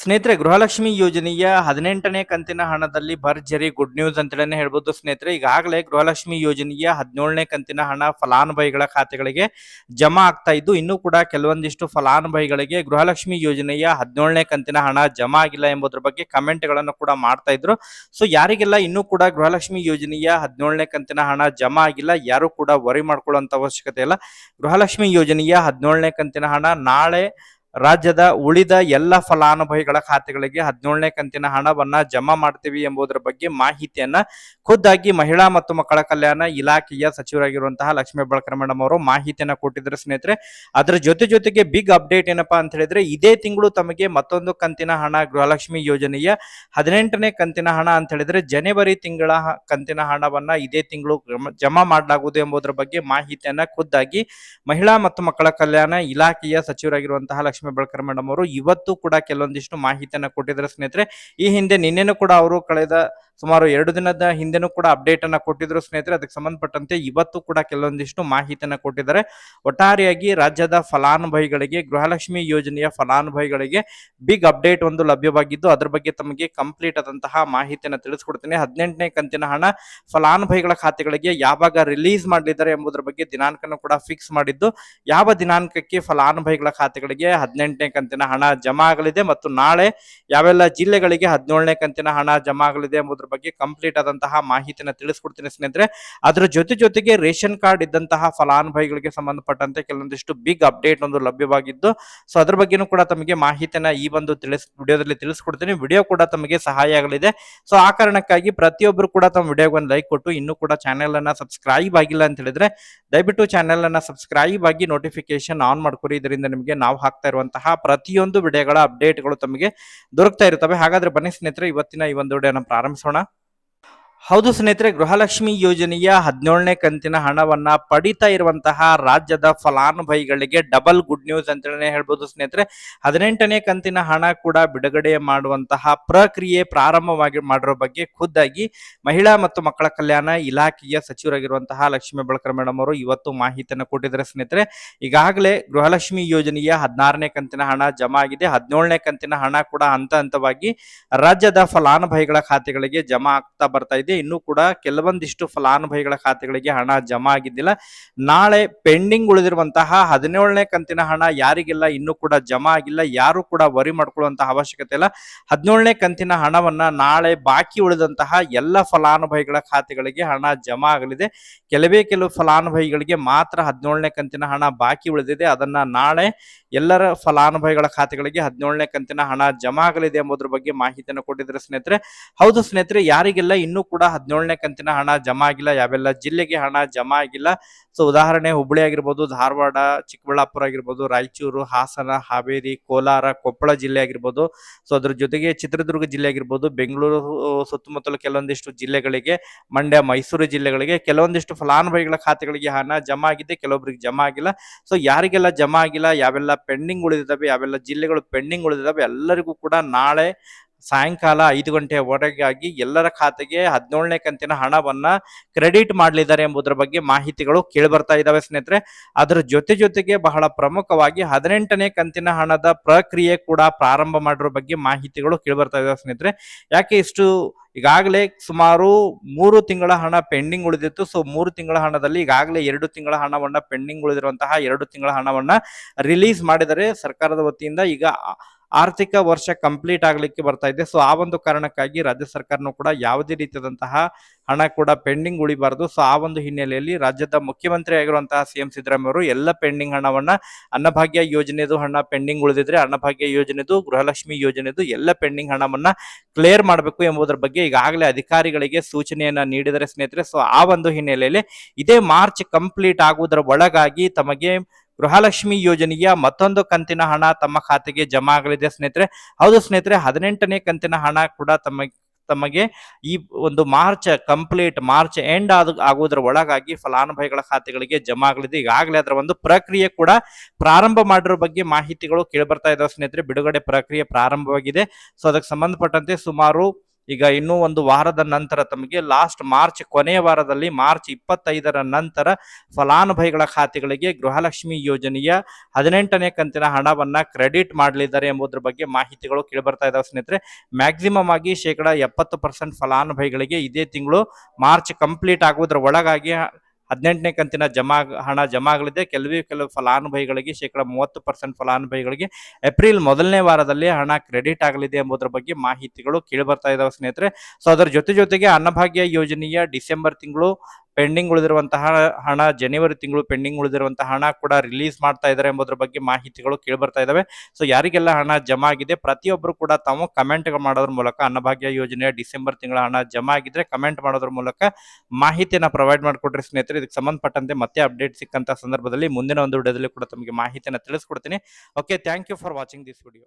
ಸ್ನೇಹಿತರೆ, ಗೃಹಲಕ್ಷ್ಮಿ ಯೋಜನೆಯ ಹದಿನೆಂಟನೇ ಕಂತಿನ ಹಣದಲ್ಲಿ ಭರ್ಜರಿ ಗುಡ್ ನ್ಯೂಸ್ ಅಂತಲೇ ಹೇಳ್ಬೋದು ಸ್ನೇಹಿತರೆ. ಈಗಾಗಲೇ ಗೃಹಲಕ್ಷ್ಮಿ ಯೋಜನೆಯ ಹದಿನೇಳನೇ ಕಂತಿನ ಹಣ ಫಲಾನುಭವಿಗಳ ಖಾತೆಗಳಿಗೆ ಜಮಾ ಆಗ್ತಾ ಇದ್ದು, ಇನ್ನೂ ಕೂಡ ಕೆಲವೊಂದಿಷ್ಟು ಫಲಾನುಭವಿಗಳಿಗೆ ಗೃಹಲಕ್ಷ್ಮಿ ಯೋಜನೆಯ ಹದಿನೇಳನೇ ಕಂತಿನ ಹಣ ಜಮಾ ಆಗಿಲ್ಲ ಎಂಬುದರ ಬಗ್ಗೆ ಕಮೆಂಟ್ಗಳನ್ನು ಕೂಡ ಮಾಡ್ತಾ ಇದ್ರು. ಸೊ, ಯಾರಿಗೆಲ್ಲ ಇನ್ನೂ ಕೂಡ ಗೃಹಲಕ್ಷ್ಮಿ ಯೋಜನೆಯ ಹದಿನೇಳನೇ ಕಂತಿನ ಹಣ ಜಮಾ ಆಗಿಲ್ಲ, ಯಾರು ಕೂಡ ವರಿ ಮಾಡ್ಕೊಳ್ಳುವಂತ ಅವಶ್ಯಕತೆ ಇಲ್ಲ. ಗೃಹಲಕ್ಷ್ಮಿ ಯೋಜನೆಯ ಹದಿನೇಳನೇ ಕಂತಿನ ಹಣ ನಾಳೆ ರಾಜ್ಯದ ಉಳಿದ ಎಲ್ಲ ಫಲಾನುಭವಿಗಳ ಖಾತೆಗಳಿಗೆ ಹದಿನೇಳನೇ ಕಂತಿನ ಹಣವನ್ನ ಜಮಾ ಮಾಡ್ತೀವಿ ಎಂಬುದರ ಬಗ್ಗೆ ಮಾಹಿತಿಯನ್ನ ಖುದ್ದಾಗಿ ಮಹಿಳಾ ಮತ್ತು ಮಕ್ಕಳ ಕಲ್ಯಾಣ ಇಲಾಖೆಯ ಸಚಿವರಾಗಿರುವಂತಹ ಲಕ್ಷ್ಮೀ ಬಳಕರ್ ಮೇಡಮ್ ಅವರು ಮಾಹಿತಿಯನ್ನ ಕೊಟ್ಟಿದ್ರು ಸ್ನೇಹಿತರೆ. ಅದರ ಜೊತೆ ಜೊತೆಗೆ ಬಿಗ್ ಅಪ್ಡೇಟ್ ಏನಪ್ಪಾ ಅಂತ ಹೇಳಿದ್ರೆ ಇದೇ ತಿಂಗಳು ತಮಗೆ ಮತ್ತೊಂದು ಕಂತಿನ ಹಣ ಗೃಹಲಕ್ಷ್ಮಿ ಯೋಜನೆಯ ಹದಿನೆಂಟನೇ ಕಂತಿನ ಹಣ ಅಂತ ಹೇಳಿದ್ರೆ ಜನವರಿ ತಿಂಗಳ ಕಂತಿನ ಹಣವನ್ನ ಇದೇ ತಿಂಗಳು ಜಮಾ ಮಾಡಲಾಗುವುದು ಎಂಬುದರ ಬಗ್ಗೆ ಮಾಹಿತಿಯನ್ನ ಖುದ್ದಾಗಿ ಮಹಿಳಾ ಮತ್ತು ಮಕ್ಕಳ ಕಲ್ಯಾಣ ಇಲಾಖೆಯ ಸಚಿವರಾಗಿರುವಂತಹ ಬೆಳಕರ್ ಮೇಡಮ್ ಅವರು ಇವತ್ತು ಕೂಡ ಕೆಲವೊಂದಿಷ್ಟು ಮಾಹಿತಿಯನ್ನ ಕೊಟ್ಟಿದ್ದಾರೆ ಸ್ನೇಹಿತರೆ. ಈ ಹಿಂದೆ ನಿನ್ನೆನೂ ಕೂಡ ಅವರು ಕಳೆದ ಸುಮಾರು ಎರಡು ದಿನದ ಹಿಂದೆನೂ ಕೂಡ ಅಪ್ಡೇಟ್ ಅನ್ನ ಕೊಟ್ಟಿದ್ರು ಸ್ನೇಹಿತರೆ. ಅದಕ್ಕೆ ಸಂಬಂಧಪಟ್ಟಂತೆ ಇವತ್ತು ಕೂಡ ಕೆಲವೊಂದಿಷ್ಟು ಮಾಹಿತಿಯನ್ನ ಕೊಟ್ಟಿದ್ದಾರೆ. ಒಟ್ಟಾರೆಯಾಗಿ ರಾಜ್ಯದ ಫಲಾನುಭವಿಗಳಿಗೆ, ಗೃಹಲಕ್ಷ್ಮಿ ಯೋಜನೆಯ ಫಲಾನುಭವಿಗಳಿಗೆ ಬಿಗ್ ಅಪ್ಡೇಟ್ ಒಂದು ಲಭ್ಯವಾಗಿದ್ದು, ಅದ್ರ ಬಗ್ಗೆ ತಮಗೆ ಕಂಪ್ಲೀಟ್ ಆದಂತಹ ಮಾಹಿತಿಯನ್ನು ತಿಳಿಸ್ಕೊಡ್ತೀನಿ. ಹದಿನೆಂಟನೇ ಕಂತಿನ ಹಣ ಫಲಾನುಭವಿಗಳ ಖಾತೆಗಳಿಗೆ ಯಾವಾಗ ರಿಲೀಸ್ ಮಾಡಲಿದ್ದಾರೆ ಎಂಬುದರ ಬಗ್ಗೆ ದಿನಾಂಕನ ಕೂಡ ಫಿಕ್ಸ್ ಮಾಡಿದ್ದು, ಯಾವ ದಿನಾಂಕಕ್ಕೆ ಫಲಾನುಭವಿಗಳ ಖಾತೆಗಳಿಗೆ ಹದಿನೆಂಟನೇ ಕಂತಿನ ಹಣ ಜಮಾ ಆಗಲಿದೆ ಮತ್ತು ನಾಳೆ ಯಾವೆಲ್ಲ ಜಿಲ್ಲೆಗಳಿಗೆ ಹದಿನೇಳನೇ ಕಂತಿನ ಹಣ ಜಮಾ ಆಗಲಿದೆ ಎಂಬುದರ ಬಗ್ಗೆ ಕಂಪ್ಲೀಟ್ ಆದಂತಹ ಮಾಹಿತಿನ ತಿಳಿಸ್ಕೊಡ್ತೀನಿ ಸ್ನೇಹಿತರೆ. ಅದರ ಜೊತೆ ಜೊತೆಗೆ ರೇಷನ್ ಕಾರ್ಡ್ ಇದ್ದಂತಹ ಫಲಾನುಭವಿಗಳಿಗೆ ಸಂಬಂಧಪಟ್ಟಂತೆ ಕೆಲವೊಂದಿಷ್ಟು ಬಿಗ್ ಅಪ್ಡೇಟ್ ಒಂದು ಲಭ್ಯವಾಗಿದ್ದು ಸೊ ಅದ್ರ ಬಗ್ಗೆನೂ ಕೂಡ ತಮಗೆ ಮಾಹಿತಿನ ಈ ಒಂದು ತಿಳಿಸ್, ವಿಡಿಯೋದಲ್ಲಿ ತಿಳಿಸ್ಕೊಡ್ತೀನಿ. ವಿಡಿಯೋ ಕೂಡ ತಮಗೆ ಸಹಾಯ ಆಗಲಿದೆ. ಸೊ ಆ ಕಾರಣಕ್ಕಾಗಿ ಪ್ರತಿಯೊಬ್ಬರು ಕೂಡ ತಮ್ಮ ವಿಡಿಯೋಗೆ ಒಂದು ಲೈಕ್ ಕೊಟ್ಟು, ಇನ್ನೂ ಕೂಡ ಚಾನೆಲ್ ಅನ್ನ ಸಬ್ಸ್ಕ್ರೈಬ್ ಆಗಿಲ್ಲ ಅಂತ ಹೇಳಿದ್ರೆ, ದಯವಿಟ್ಟು ಚಾನೆಲ್ ಅನ್ನ ಸಬ್ಸ್ಕ್ರೈಬ್ ಆಗಿ ನೋಟಿಫಿಕೇಶನ್ ಆನ್ ಮಾಡ್ಕೊರಿ. ಇದರಿಂದ ನಿಮಗೆ ನಾವು ಹಾಕ್ತಾ ಇರುವಂತಹ ಪ್ರತಿಯೊಂದು ವಿಡಿಯೋಗಳ ಅಪ್ಡೇಟ್ಗಳು ತಮಗೆ ದೊರಕ್ತಾ ಇರ್ತವೆ ಹಾಗಾದ್ರೆ ಬನ್ನಿ ಸ್ನೇಹಿತರೆ, ಇವತ್ತಿನ ಈ ಒಂದು ವಿಡಿಯೋನ ಪ್ರಾರಂಭಿಸೋಣ. ಮಾಡೋಣ ಹೌದು ಸ್ನೇಹಿತರೆ, ಗೃಹಲಕ್ಷ್ಮಿ ಯೋಜನೆಯ ಹದಿನೇಳನೇ ಕಂತಿನ ಹಣವನ್ನ ಪಡಿತಾ ಇರುವಂತಹ ರಾಜ್ಯದ ಫಲಾನುಭವಿಗಳಿಗೆ ಡಬಲ್ ಗುಡ್ ನ್ಯೂಸ್ ಅಂತ ಹೇಳ್ಬೋದು ಸ್ನೇಹಿತರೆ. ಹದಿನೆಂಟನೇ ಕಂತಿನ ಹಣ ಕೂಡ ಬಿಡುಗಡೆ ಮಾಡುವಂತಹ ಪ್ರಕ್ರಿಯೆ ಪ್ರಾರಂಭವಾಗಿ ಮಾಡಿರೋ ಬಗ್ಗೆ ಖುದ್ದಾಗಿ ಮಹಿಳಾ ಮತ್ತು ಮಕ್ಕಳ ಕಲ್ಯಾಣ ಇಲಾಖೆಯ ಸಚಿವರಾಗಿರುವಂತಹ ಲಕ್ಷ್ಮೀ ಬೆಳಕರ್ ಮೇಡಮ್ ಅವರು ಇವತ್ತು ಮಾಹಿತಿಯನ್ನು ಕೊಟ್ಟಿದ್ದಾರೆ ಸ್ನೇಹಿತರೆ. ಈಗಾಗಲೇ ಗೃಹಲಕ್ಷ್ಮಿ ಯೋಜನೆಯ ಹದಿನಾರನೇ ಕಂತಿನ ಹಣ ಜಮಾ ಆಗಿದೆ. ಹದಿನೇಳನೇ ಕಂತಿನ ಹಣ ಕೂಡ ಹಂತ ಹಂತವಾಗಿ ರಾಜ್ಯದ ಫಲಾನುಭವಿಗಳ ಖಾತೆಗಳಿಗೆ ಜಮಾ ಆಗ್ತಾ ಬರ್ತಾ ಇದೆ. ಇನ್ನು ಕೂಡ ಕೆಲವೊಂದಿಷ್ಟು ಫಲಾನುಭವಿಗಳ ಖಾತೆಗಳಿಗೆ ಹಣ ಜಮಾ ಆಗಿದ್ದಿಲ್ಲ. ನಾಳೆ ಪೆಂಡಿಂಗ್ ಉಳಿದಿರುವಂತಹ ಹದಿನೇಳನೇ ಕಂತಿನ ಹಣ ಯಾರಿಗಿಲ್ಲ, ಇನ್ನೂ ಕೂಡ ಜಮಾ ಆಗಿಲ್ಲ. ಯಾರು ಕೂಡ ವರಿ ಮಾಡ್ಕೊಳ್ಳುವಂತಹ ಅವಶ್ಯಕತೆ ಇಲ್ಲ. ಹದಿನೇಳನೇ ಕಂತಿನ ಹಣವನ್ನ ನಾಳೆ ಬಾಕಿ ಉಳಿದಂತಹ ಎಲ್ಲ ಫಲಾನುಭವಿಗಳ ಖಾತೆಗಳಿಗೆ ಹಣ ಜಮಾ ಆಗಲಿದೆ. ಕೆಲವೇ ಕೆಲವು ಫಲಾನುಭವಿಗಳಿಗೆ ಮಾತ್ರ ಹದಿನೇಳನೇ ಕಂತಿನ ಹಣ ಬಾಕಿ ಉಳಿದಿದೆ. ಅದನ್ನ ನಾಳೆ ಎಲ್ಲರ ಫಲಾನುಭವಿಗಳ ಖಾತೆಗಳಿಗೆ ಹದಿನೇಳನೇ ಕಂತಿನ ಹಣ ಜಮಾ ಆಗಲಿದೆ ಎಂಬುದರ ಬಗ್ಗೆ ಮಾಹಿತಿಯನ್ನು ಕೊಟ್ಟಿದ್ದಾರೆ ಸ್ನೇಹಿತರೆ. ಹೌದು ಸ್ನೇಹಿತರೆ, ಯಾರಿಗೆಲ್ಲ, ಇನ್ನೂ ಹದಿನೇಳನೇ ಕಂತಿನ ಹಣ ಜಮಾ ಆಗಿಲ್ಲ ಯಾವೆಲ್ಲ ಜಿಲ್ಲೆಗೆ ಹಣ ಜಮಾ ಆಗಿಲ್ಲ ಸೊ ಉದಾಹರಣೆ ಹುಬ್ಬಳ್ಳಿ ಆಗಿರ್ಬೋದು, ಧಾರವಾಡ, ಚಿಕ್ಕಬಳ್ಳಾಪುರ ಆಗಿರ್ಬೋದು, ರಾಯಚೂರು, ಹಾಸನ, ಹಾವೇರಿ, ಕೋಲಾರ, ಕೊಪ್ಪಳ ಜಿಲ್ಲೆ ಆಗಿರ್ಬೋದು. ಸೊ ಅದ್ರ ಜೊತೆಗೆ ಚಿತ್ರದುರ್ಗ ಜಿಲ್ಲೆ ಆಗಿರ್ಬೋದು, ಬೆಂಗಳೂರು ಸುತ್ತಮುತ್ತಲ ಕೆಲವೊಂದಿಷ್ಟು ಜಿಲ್ಲೆಗಳಿಗೆ, ಮಂಡ್ಯ, ಮೈಸೂರು ಜಿಲ್ಲೆಗಳಿಗೆ ಕೆಲವೊಂದಿಷ್ಟು ಫಲಾನುಭವಿಗಳ ಖಾತೆಗಳಿಗೆ ಹಣ ಜಮಾ ಆಗಿದೆ ಕೆಲವೊಬ್ಬರಿಗೆ ಜಮಾ ಆಗಿಲ್ಲ ಸೊ ಯಾರಿಗೆಲ್ಲ ಜಮಾ ಆಗಿಲ್ಲ ಯಾವೆಲ್ಲ ಪೆಂಡಿಂಗ್ ಉಳಿದಿದ್ದಾವೆ, ಯಾವೆಲ್ಲ ಜಿಲ್ಲೆಗಳು ಪೆಂಡಿಂಗ್ ಉಳಿದಿದ್ದಾವೆ, ಎಲ್ಲರಿಗೂ ಕೂಡ ನಾಳೆ ಸಾಯಂಕಾಲ ಐದು ಹೊರಗಾಗಿ ಎಲ್ಲರ ಖಾತೆಗೆ ಹದಿನೇಳನೇ ಕಂತಿನ ಹಣವನ್ನ ಕ್ರೆಡಿಟ್ ಮಾಡಲಿದ್ದಾರೆ ಎಂಬುದರ ಬಗ್ಗೆ ಮಾಹಿತಿಗಳು ಕೇಳಿ ಇದ್ದಾವೆ ಸ್ನೇಹಿತರೆ. ಅದರ ಜೊತೆ ಜೊತೆಗೆ ಬಹಳ ಪ್ರಮುಖವಾಗಿ ಹದಿನೆಂಟನೇ ಕಂತಿನ ಹಣದ ಪ್ರಕ್ರಿಯೆ ಕೂಡ ಪ್ರಾರಂಭ ಮಾಡಿರೋ ಬಗ್ಗೆ ಮಾಹಿತಿಗಳು ಕೇಳಿ ಬರ್ತಾ ಇದಾವೆ ಸ್ನೇಹಿತರೆ. ಯಾಕೆ ಇಷ್ಟು ಈಗಾಗಲೇ ಸುಮಾರು ಮೂರು ತಿಂಗಳ ಹಣ ಪೆಂಡಿಂಗ್ ಉಳಿದಿತ್ತು. ಸೊ, ಮೂರು ತಿಂಗಳ ಹಣದಲ್ಲಿ ಈಗಾಗಲೇ ಎರಡು ತಿಂಗಳ ಹಣವನ್ನ ಪೆಂಡಿಂಗ್ ಉಳಿದಿರುವಂತಹ ಎರಡು ತಿಂಗಳ ಹಣವನ್ನ ರಿಲೀಸ್ ಮಾಡಿದರೆ ಸರ್ಕಾರದ ವತಿಯಿಂದ ಈಗ ಆರ್ಥಿಕ ವರ್ಷ ಕಂಪ್ಲೀಟ್ ಆಗಲಿಕ್ಕೆ ಬರ್ತಾ ಇದೆ. ಸೊ ಆ ಒಂದು ಕಾರಣಕ್ಕಾಗಿ ರಾಜ್ಯ ಸರ್ಕಾರನೂ ಕೂಡ ಯಾವುದೇ ರೀತಿಯಾದಂತಹ ಹಣ ಕೂಡ ಪೆಂಡಿಂಗ್ ಉಳಿಬಾರದು. ಸೊ ಆ ಒಂದು ಹಿನ್ನೆಲೆಯಲ್ಲಿ ರಾಜ್ಯದ ಮುಖ್ಯಮಂತ್ರಿ ಆಗಿರುವಂತಹ ಸಿ ಎಂ ಸಿದ್ದರಾಮಯ್ಯ ಎಲ್ಲ ಪೆಂಡಿಂಗ್ ಹಣವನ್ನ ಅನ್ನಭಾಗ್ಯ ಯೋಜನೆದು ಹಣ ಪೆಂಡಿಂಗ್ ಉಳಿದಿದ್ರೆ ಅನ್ನಭಾಗ್ಯ ಯೋಜನೆದು, ಗೃಹಲಕ್ಷ್ಮಿ ಯೋಜನೆದು ಎಲ್ಲ ಪೆಂಡಿಂಗ್ ಹಣವನ್ನ ಕ್ಲಿಯರ್ ಮಾಡಬೇಕು ಎಂಬುದರ ಬಗ್ಗೆ ಈಗಾಗಲೇ ಅಧಿಕಾರಿಗಳಿಗೆ ಸೂಚನೆಯನ್ನ ನೀಡಿದರೆ ಸ್ನೇಹಿತರೆ. ಸೊ ಆ ಒಂದು ಹಿನ್ನೆಲೆಯಲ್ಲಿ ಇದೇ ಮಾರ್ಚ್ ಕಂಪ್ಲೀಟ್ ಆಗುವುದರ ಒಳಗಾಗಿ ತಮಗೆ ಗೃಹಲಕ್ಷ್ಮಿ ಯೋಜನೆಯ ಮತ್ತೊಂದು ಕಂತಿನ ಹಣ ತಮ್ಮ ಖಾತೆಗೆ ಜಮಾ ಆಗಲಿದೆ. ಸ್ನೇಹಿತರೆ, ಹೌದು ಸ್ನೇಹಿತರೆ, ಹದಿನೆಂಟನೇ ಕಂತಿನ ಹಣ ಕೂಡ ತಮ್ಮ ತಮಗೆ ಈ ಒಂದು ಮಾರ್ಚ್ ಕಂಪ್ಲೀಟ್ ಮಾರ್ಚ್ ಎಂಡ್ ಆದ ಆಗುವುದರ ಒಳಗಾಗಿ ಫಲಾನುಭವಿಗಳ ಖಾತೆಗಳಿಗೆ ಜಮಾ ಆಗಲಿದೆ. ಈಗಾಗಲೇ ಅದರ ಒಂದು ಪ್ರಕ್ರಿಯೆ ಕೂಡ ಪ್ರಾರಂಭ ಮಾಡಿರೋ ಬಗ್ಗೆ ಮಾಹಿತಿಗಳು ಕೇಳಿ ಬರ್ತಾ ಸ್ನೇಹಿತರೆ. ಬಿಡುಗಡೆ ಪ್ರಕ್ರಿಯೆ ಪ್ರಾರಂಭವಾಗಿದೆ. ಸೊ, ಅದಕ್ಕೆ ಸಂಬಂಧಪಟ್ಟಂತೆ ಸುಮಾರು ಈಗ ಇನ್ನೂ ಒಂದು ವಾರದ ನಂತರ ತಮಗೆ ಲಾಸ್ಟ್ ಮಾರ್ಚ್, ಕೊನೆಯ ವಾರದಲ್ಲಿ ಮಾರ್ಚ್ ಇಪ್ಪತ್ತೈದರ ನಂತರ ಫಲಾನುಭವಿಗಳ ಖಾತೆಗಳಿಗೆ ಗೃಹಲಕ್ಷ್ಮಿ ಯೋಜನೆಯ ಹದಿನೆಂಟನೇ ಕಂತಿನ ಹಣವನ್ನ ಕ್ರೆಡಿಟ್ ಮಾಡಲಿದ್ದಾರೆ ಎಂಬುದರ ಬಗ್ಗೆ ಮಾಹಿತಿಗಳು ಕೇಳಿಬರ್ತಾ ಇದಾವೆ ಸ್ನೇಹಿತರೆ. ಮ್ಯಾಕ್ಸಿಮಮ್ ಆಗಿ ಶೇಕಡ ಎಪ್ಪತ್ತು ಪರ್ಸೆಂಟ್ ಫಲಾನುಭವಿಗಳಿಗೆ ಇದೇ ತಿಂಗಳು ಮಾರ್ಚ್ ಕಂಪ್ಲೀಟ್ ಆಗುವುದರ ಒಳಗಾಗಿ ಹದಿನೆಂಟನೇ ಕಂತಿನ ಜಮಾ ಹಣ ಜಮಾ ಆಗಲಿದೆ ಕೆಲವೇ ಕೆಲವು ಫಲಾನುಭವಿಗಳಿಗೆ, ಶೇಕಡ ಮೂವತ್ತು ಪರ್ಸೆಂಟ್ ಫಲಾನುಭವಿಗಳಿಗೆ ಏಪ್ರಿಲ್ ಮೊದಲನೇ ವಾರದಲ್ಲಿ ಹಣ ಕ್ರೆಡಿಟ್ ಆಗಲಿದೆ ಎಂಬುದರ ಬಗ್ಗೆ ಮಾಹಿತಿಗಳು ಕೇಳಿ ಬರ್ತಾ ಇದಾವೆ ಸ್ನೇಹಿತರೆ. ಸೊ, ಅದರ ಜೊತೆ ಜೊತೆಗೆ ಅನ್ನಭಾಗ್ಯ ಯೋಜನೆಯ ಡಿಸೆಂಬರ್ ತಿಂಗಳು ಪೆಂಡಿಂಗ್ ಉಳಿದಿರುವಂತಹ ಹಣ, ಜನವರಿ ತಿಂಗಳು ಪೆಂಡಿಂಗ್ ಉಳಿದಿರುವಂತಹ ಹಣ ಕೂಡ ರಿಲೀಸ್ ಮಾಡ್ತಾ ಇದ್ದಾರೆ ಎಂಬುದರ ಬಗ್ಗೆ ಮಾಹಿತಿಗಳು ಕೇಳಿಬರ್ತಾ ಇದಾವೆ. ಸೊ, ಯಾರಿಗೆಲ್ಲ ಹಣ ಜಮಾ ಆಗಿದೆ ಪ್ರತಿಯೊಬ್ಬರು ಕೂಡ ತಾವು ಕಮೆಂಟ್ ಮಾಡೋದ್ರ ಮೂಲಕ, ಅನ್ನಭಾಗ್ಯ ಯೋಜನೆಯ ಡಿಸೆಂಬರ್ ತಿಂಗಳ ಹಣ ಜಮಾ ಆಗಿದ್ರೆ ಕಮೆಂಟ್ ಮಾಡೋದ್ರ ಮೂಲಕ ಮಾಹಿತಿಯನ್ನ ಪ್ರೊವೈಡ್ ಮಾಡಿಕೊಡ್ರಿ ಸ್ನೇಹಿತರೆ. ಇದಕ್ಕೆ ಸಂಬಂಧಪಟ್ಟಂತೆ ಮತ್ತೆ ಅಪ್ಡೇಟ್ ಸಿಕ್ಕಂತ ಸಂದರ್ಭದಲ್ಲಿ ಮುಂದಿನ ಒಂದು ವಿಡಿಯೋದಲ್ಲಿ ಕೂಡ ತಮಗೆ ಮಾಹಿತಿಯನ್ನು ತಿಳಿಸ್ಕೊಡ್ತೀನಿ. Okay thank you for watching this video